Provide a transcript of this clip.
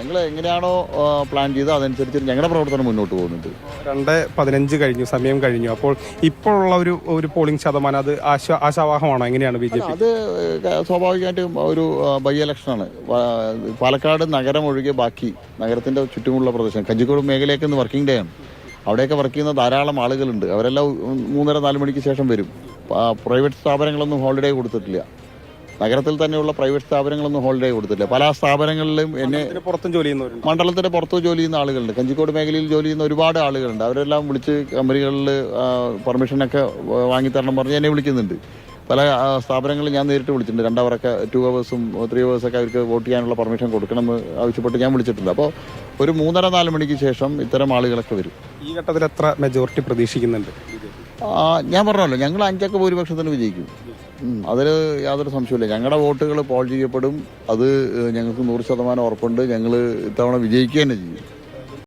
ഞങ്ങൾ എങ്ങനെയാണോ പ്ലാൻ ചെയ്തത് അതനുസരിച്ച് ഞങ്ങളുടെ പ്രവർത്തനം മുന്നോട്ട് പോകുന്നുണ്ട്. രണ്ട് പതിനഞ്ച് കഴിഞ്ഞു സമയം കഴിഞ്ഞു. അപ്പോൾ ഇപ്പോഴുള്ള ഒരു ഒരു പോളിംഗ് ശതമാനം അത് ആശാ ആശാവാഹമാണോ? എങ്ങനെയാണ് ബി ജെ പി? അത് സ്വാഭാവികമായിട്ടും ഒരു ബൈ ഇലക്ഷനാണ് പാലക്കാട് നഗരം ഒഴികെ ബാക്കി നഗരത്തിന്റെ ചുറ്റുമുള്ള പ്രദേശം കഞ്ചിക്കോട് മേഖലയൊക്കെ ഇന്ന് വർക്കിംഗ് ഡേ ആണ്. അവിടെയൊക്കെ വർക്ക് ചെയ്യുന്ന ധാരാളം ആളുകളുണ്ട്. അവരെല്ലാം മൂന്നര നാല് മണിക്ക് ശേഷം വരും. പ്രൈവറ്റ് സ്ഥാപനങ്ങളൊന്നും ഹോളിഡേ കൊടുത്തിട്ടില്ല. നഗരത്തിൽ തന്നെയുള്ള പ്രൈവറ്റ് സ്ഥാപനങ്ങളൊന്നും ഹോളിഡേ കൊടുത്തില്ല പല സ്ഥാപനങ്ങളിലും എന്നെ പുറത്തും ജോലി ചെയ്യുന്നവരുണ്ട്. മണ്ഡലത്തിന്റെ പുറത്ത് ജോലി ചെയ്യുന്ന ആളുകളുണ്ട്. കഞ്ചിക്കോട് മേഖലയിൽ ജോലി ചെയ്യുന്ന ഒരുപാട് ആളുകളുണ്ട്. അവരെല്ലാം വിളിച്ച് കമ്പനികളിൽ പെർമിഷനൊക്കെ വാങ്ങിത്തരണം പറഞ്ഞ് എന്നെ വിളിക്കുന്നുണ്ട്. പല സ്ഥാപനങ്ങളിൽ ഞാൻ നേരിട്ട് വിളിച്ചിട്ടുണ്ട്. രണ്ടവരൊക്കെ ടു അവേഴ്സും ത്രീ അവേഴ്സൊക്കെ അവർക്ക് വോട്ട് ചെയ്യാനുള്ള പെർമിഷൻ കൊടുക്കണമെന്ന് ആവശ്യപ്പെട്ട് ഞാൻ വിളിച്ചിട്ടുണ്ട്. അപ്പോൾ ഒരു മൂന്നര നാല് മണിക്ക് ശേഷം ഇത്തരം ആളുകളൊക്കെ വരും. ഈ ഘട്ടത്തിൽ എത്ര മെജോറിറ്റി പ്രതീക്ഷിക്കുന്നുണ്ട്? ഞാൻ പറഞ്ഞല്ലോ ഞങ്ങൾ അഞ്ചൊക്കെ ഭൂരിപക്ഷത്തിന് വിജയിക്കും. അതിൽ യാതൊരു സംശയമില്ല ഞങ്ങളുടെ വോട്ടുകൾ പോൾ ചെയ്യപ്പെടും. അത് ഞങ്ങൾക്ക് നൂറ് ശതമാനം ഉറപ്പുണ്ട്. ഞങ്ങൾ ഇത്തവണ വിജയിക്കുക തന്നെ ചെയ്യും.